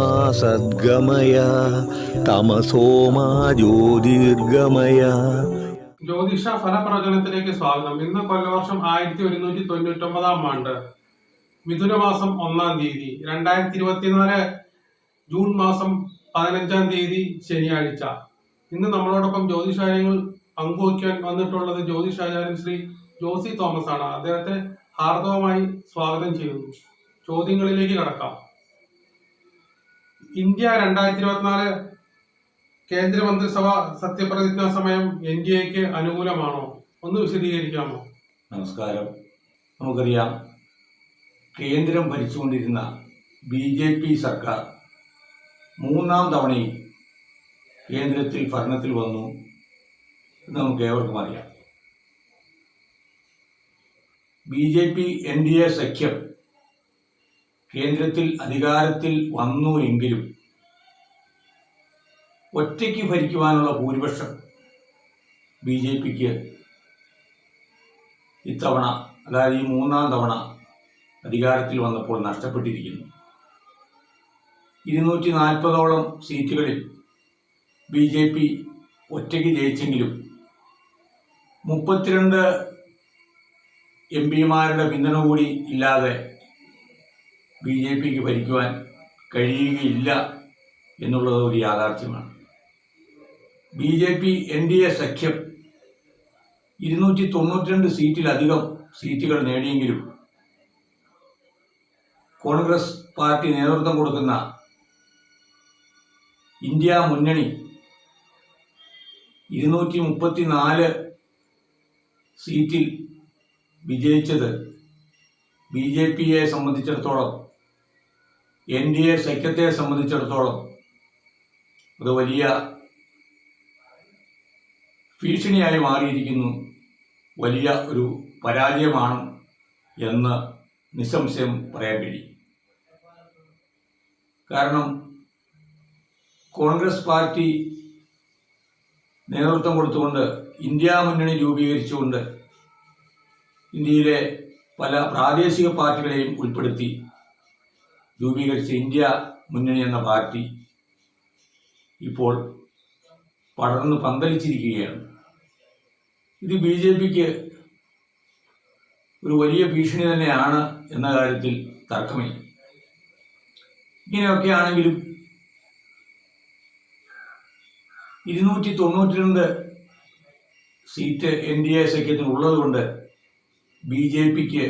സത്യമാ സദ്ഗമയ തമസോമാ ജ്യോതിർഗമയ. ജ്യോതിഷ ഫലപ്രചനത്തിലേക്ക് സ്വാഗതം. ഇന്ന് കൊല്ലവർഷം ആയിരത്തി ഒരുന്നൂറ്റി തൊണ്ണൂറ്റി ഒമ്പതാം ആണ്ട് മിഥുനമാസം ഒന്നാം തീയതി രണ്ടായിരത്തി ഇരുപത്തിനാല് ജൂൺ മാസം പതിനഞ്ചാം തീയതി ശനിയാഴ്ച. ഇന്ന് നമ്മളോടൊപ്പം ജ്യോതിഷാചാര്യങ്ങൾ പങ്കുവയ്ക്കാൻ വന്നിട്ടുള്ളത് ജ്യോതിഷാചാര്യൻ ശ്രീ ജോസി തോമസ് ആണ് അദ്ദേഹത്തെ ഹാർദവമായി സ്വാഗതം ചെയ്യുന്നു. ചോദ്യങ്ങളിലേക്ക് കടക്കാം. ഇന്ത്യ രണ്ടായിരത്തി ഇരുപത്തിനാല് കേന്ദ്രമന്ത്രിസഭ സത്യപ്രതിജ്ഞാ സമയം എൻ ഡി എക്ക് അനുകൂലമാണോ? ഒന്ന് വിശദീകരിക്കാമോ? നമസ്കാരം. നമുക്കറിയാം കേന്ദ്രം ഭരിച്ചുകൊണ്ടിരുന്ന ബി ജെ പി സർക്കാർ മൂന്നാം തവണയും കേന്ദ്രത്തിൽ ഭരണത്തിൽ വന്നു നമുക്ക് ഏവർക്കും അറിയാം. B J P N D A സഖ്യം കേന്ദ്രത്തിൽ അധികാരത്തിൽ വന്നു എങ്കിലും ഒറ്റയ്ക്ക് ഭരിക്കുവാനുള്ള ഭൂരിപക്ഷം ബി ജെ പിക്ക് ഇത്തവണ അതായത് ഈ മൂന്നാം തവണ അധികാരത്തിൽ വന്നപ്പോൾ നഷ്ടപ്പെട്ടിരിക്കുന്നു. ഇരുന്നൂറ്റി നാൽപ്പതോളം സീറ്റുകളിൽ ബി ജെ പി ഒറ്റയ്ക്ക് ജയിച്ചെങ്കിലും മുപ്പത്തിരണ്ട് എം പിമാരുടെ പിന്തുണ കൂടി ഇല്ലാതെ ബി ജെ പിക്ക് ഭരിക്കുവാൻ കഴിയുകയില്ല എന്നുള്ളത് ഒരു യാഥാർത്ഥ്യമാണ്. B J P N D A സഖ്യം ഇരുന്നൂറ്റി തൊണ്ണൂറ്റിരണ്ട് സീറ്റിലധികം സീറ്റുകൾ നേടിയെങ്കിലും കോൺഗ്രസ് പാർട്ടി നേതൃത്വം കൊടുക്കുന്ന ഇന്ത്യ മുന്നണി ഇരുന്നൂറ്റി മുപ്പത്തിനാല് സീറ്റിൽ വിജയിച്ചത് ബി ജെ പിയെ സംബന്ധിച്ചിടത്തോളം എൻ ഡി എ സഖ്യത്തെ സംബന്ധിച്ചിടത്തോളം അത് വലിയ ഭീഷണിയായി മാറിയിരിക്കുന്നു. വലിയ ഒരു പരാജയമാണ് എന്ന് നിസ്സംശയം പറയാൻ കഴിയും. കാരണം കോൺഗ്രസ് പാർട്ടി നേതൃത്വം കൊടുത്തുകൊണ്ട് ഇന്ത്യ മുന്നണി രൂപീകരിച്ചുകൊണ്ട് ഇന്ത്യയിലെ പല പ്രാദേശിക പാർട്ടികളെയും ഉൾപ്പെടുത്തി രൂപീകരിച്ച ഇന്ത്യ മുന്നണി എന്ന പാർട്ടി ഇപ്പോൾ പടർന്ന് പന്തലിച്ചിരിക്കുകയാണ്. ഇത് ബി ജെ പിക്ക് ഒരു വലിയ ഭീഷണി തന്നെയാണ് എന്ന കാര്യത്തിൽ തർക്കമില്ല. ഇങ്ങനെയൊക്കെ ആണെങ്കിലും ഇരുന്നൂറ്റി തൊണ്ണൂറ്റി രണ്ട് സീറ്റ് എൻ ഡി എ സഖ്യത്തിന് ഉള്ളതുകൊണ്ട് ബി ജെ പിക്ക്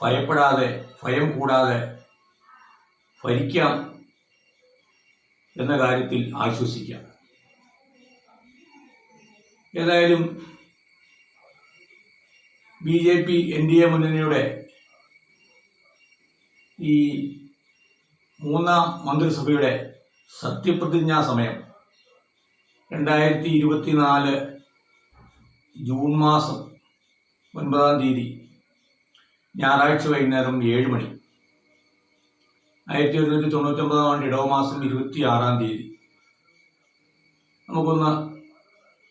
ഭയപ്പെടാതെ ഭയം കൂടാതെ ഭരിക്കാം എന്ന കാര്യത്തിൽ ആശ്വസിക്കാം. ഏതായാലും B J P N D A മുന്നണിയുടെ ഈ മൂന്നാം മന്ത്രിസഭയുടെ സത്യപ്രതിജ്ഞാ സമയം രണ്ടായിരത്തി ഇരുപത്തിനാല് ജൂൺ മാസം ഒൻപതാം തീയതി ഞായറാഴ്ച വൈകുന്നേരം ഏഴ് മണി. ആയിരത്തി ഒരുന്നൂറ്റി തൊണ്ണൂറ്റൊമ്പതാം ആണ്ട് ഇടവമാസം ഇരുപത്തി ആറാം തീയതി. നമുക്കൊന്ന്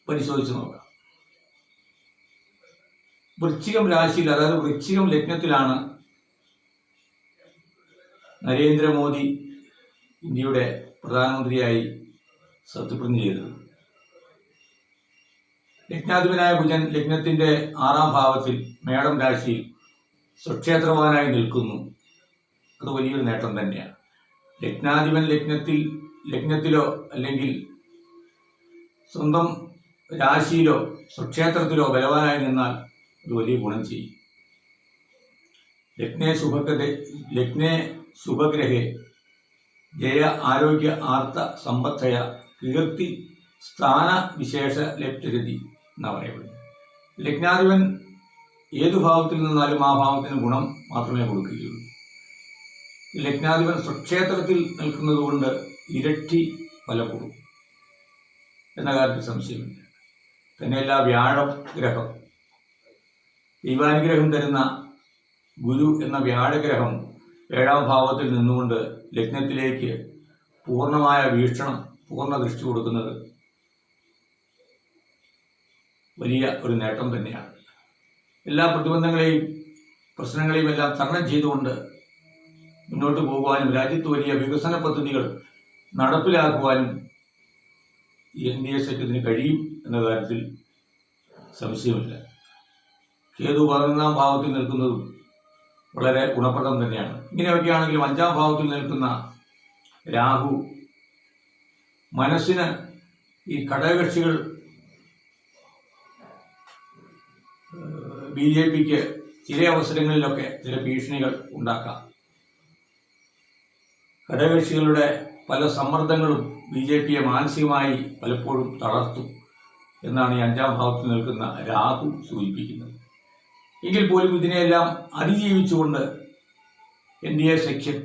പരിശോധിച്ച് നോക്കാം. വൃശ്ചികം രാശിയിൽ അതായത് വൃശ്ചികം ലഗ്നത്തിലാണ് നരേന്ദ്രമോദി ഇന്ത്യയുടെ പ്രധാനമന്ത്രിയായി സത്യപ്രതിജ്ഞ ചെയ്തത്. ലഗ്നാധിപനായ ഭുജൻ ലഗ്നത്തിന്റെ ആറാം ഭാവത്തിൽ മേടം രാശിയിൽ സ്വക്ഷേത്രവാനായി നിൽക്കുന്നു. അത് വലിയൊരു നേട്ടം തന്നെയാണ്. ലഗ്നാധിപൻ ലഗ്നത്തിൽ ലഗ്നത്തിലോ അല്ലെങ്കിൽ സ്വന്തം രാശിയിലോ സ്വക്ഷേത്രത്തിലോ ബലവാനായി നിന്നാൽ അത് വലിയ ഗുണം ചെയ്യും. ലഗ്നേ ശുഭഗ്രഹ ലഗ്നേ ശുഭഗ്രഹെ ജയ ആരോഗ്യ ആർത്ത സമ്പത്തയ കീർത്തി സ്ഥാന വിശേഷ ലപ്തരതി എന്നാണ് പറയപ്പെടുന്നത്. ലഗ്നാധിപൻ ഏതു ഭാവത്തിൽ നിന്നാലും ആ ഭാവത്തിന് ഗുണം മാത്രമേ കൊടുക്കുകയുള്ളൂ. ലഗ്നാധിപൻ സ്വക്ഷേത്രത്തിൽ നിൽക്കുന്നത് കൊണ്ട് ഇരട്ടി ഫല കൊടുക്കും എന്ന കാര്യത്തിൽ സംശയമില്ല. തന്നെയല്ല വ്യാഴം ഗ്രഹം ദൈവാനുഗ്രഹം തരുന്ന ഗുരു എന്ന വ്യാഴഗ്രഹം ഏഴാം ഭാവത്തിൽ നിന്നുകൊണ്ട് ലഗ്നത്തിലേക്ക് പൂർണമായ വീക്ഷണം പൂർണ ദൃഷ്ടി കൊടുക്കുന്നത് വലിയ ഒരു നേട്ടം തന്നെയാണ്. എല്ലാ പ്രതിബന്ധങ്ങളെയും പ്രശ്നങ്ങളെയും എല്ലാം തരണം ചെയ്തുകൊണ്ട് മുന്നോട്ട് പോകുവാനും രാജ്യത്ത് വലിയ വികസന പദ്ധതികൾ നടപ്പിലാക്കുവാനും എൻ ഡി എ സഖ്യത്തിന് കഴിയും എന്ന കാര്യത്തിൽ സംശയമില്ല. കേതു പതിനൊന്നാം ഭാവത്തിൽ നിൽക്കുന്നതും വളരെ ഗുണപ്രദം തന്നെയാണ്. ഇങ്ങനെയൊക്കെയാണെങ്കിലും അഞ്ചാം ഭാവത്തിൽ നിൽക്കുന്ന രാഹു മനസ്സിന് ഈ ഘടകകക്ഷികൾ ബി ജെ പിക്ക് ചില അവസരങ്ങളിലൊക്കെ ചില ഭീഷണികൾ ഉണ്ടാക്കാം. ഘടകകക്ഷികളുടെ പല സമ്മർദ്ദങ്ങളും ബി ജെ പിയെ മാനസികമായി പലപ്പോഴും തളർത്തും എന്നാണ് ഈ അഞ്ചാം ഭാവത്തിൽ നിൽക്കുന്ന രാഹു സൂചിപ്പിക്കുന്നത്. എങ്കിൽ പോലും ഇതിനെയെല്ലാം അതിജീവിച്ചുകൊണ്ട് എൻ ഡി എ സഖ്യം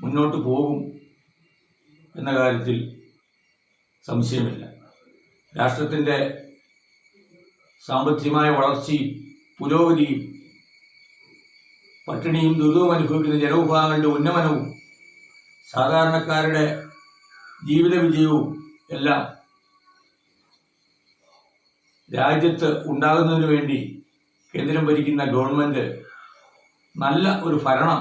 മുന്നോട്ട് പോകും എന്ന കാര്യത്തിൽ സംശയമില്ല. രാഷ്ട്രത്തിന്റെ സാമ്പത്തികമായ വളർച്ചയും പുരോഗതിയും പട്ടിണിയും ദുരിതവും അനുഭവിക്കുന്ന ജനവിഭാഗങ്ങളുടെ ഉന്നമനവും സാധാരണക്കാരുടെ ജീവിത വിജയവും എല്ലാം രാജ്യത്ത് ഉണ്ടാകുന്നതിന് വേണ്ടി കേന്ദ്രം ഭരിക്കുന്ന ഗവൺമെന്റ് നല്ല ഒരു ഭരണം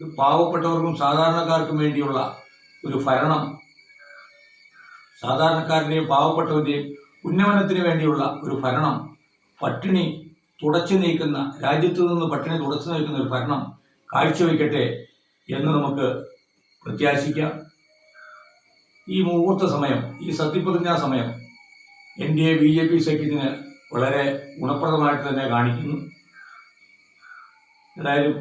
പാവപ്പെട്ടവർക്കും സാധാരണക്കാർക്കും വേണ്ടിയുള്ള ഒരു ഭരണം സാധാരണക്കാരുടെയും പാവപ്പെട്ടവരുടെയും ഉന്നമനത്തിന് വേണ്ടിയുള്ള ഒരു ഭരണം പട്ടിണി തുടച്ചു നീക്കുന്ന രാജ്യത്തു നിന്ന് പട്ടിണി തുടച്ചു നീക്കുന്ന ഒരു ഭരണം കാഴ്ചവെക്കട്ടെ എന്ന് നമുക്ക് പ്രത്യാശിക്കാം. ഈ മുഹൂർത്ത സമയം ഈ സത്യപ്രതിജ്ഞാ സമയം N D A B J P സഖ്യത്തിന് വളരെ ഗുണപ്രദമായിട്ട് തന്നെ കാണിക്കുന്നു. ഏതായാലും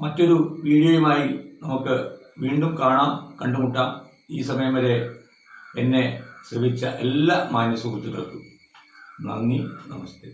മറ്റൊരു വീഡിയോയുമായി നമുക്ക് വീണ്ടും കാണാം കണ്ടുമുട്ടാം. ഈ സമയം വരെ എന്നെ ശ്രമിച്ച എല്ലാ മാന്യ സുഹൃത്തുക്കൾക്കും നന്ദി നമസ്തേ.